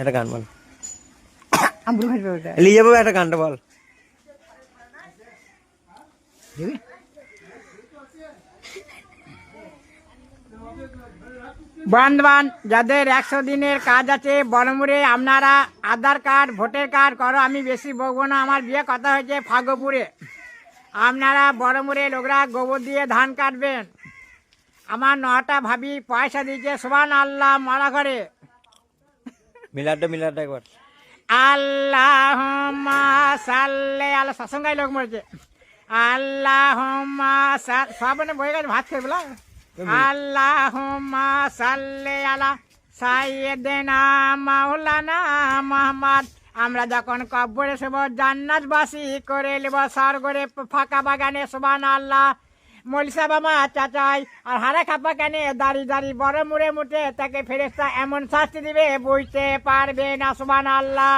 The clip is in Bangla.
একটা গান বল। আম্বুর খাইবে ওটা নিয়ে যাব একটা গানটা বল। দিবি? বন্ধবান যাদের একশো দিনের কাজ আছে বনমুড়ে আপনারা আধার কার্ড ভোটার কার্ড করো আমি বেশি বলব না। আমার বিয়ে কথা হয়েছে ফাগপুরে। আপনারা বড়মুড়ে লোকরা গোবর দিয়ে ধান কাটবেন। আমার নটা ভাবি পয়সা দিয়েছে সোমান আল্লাহ মারা করে মিলাদটা মিলাদটা একবার। আল্লাহ সাল্লে আল্লাহ সৎসঙ্গাই লোক মরেছে আল্লাহ সব মানে বয়ে গেছে ভাত খেয়ে বলা। আল্লাহ সাল্লে আলা সাইয়েদেনা মাওলানা মোহাম্মদ। আমরা যখন কব্বরে শুভ জান্নাতবাসী করে নেব সর করে ফাঁকা বাগানে সুবান আল্লাহ মলিসা বাবা চাচাই, আর হারা খাপা কেনে দাড়ি দাড়ি বড় মুড়ে মুটে, তাকে ফেরেস্তা এমন শাস্তি দিবে বুঝতে পারবে না সুবান আল্লাহ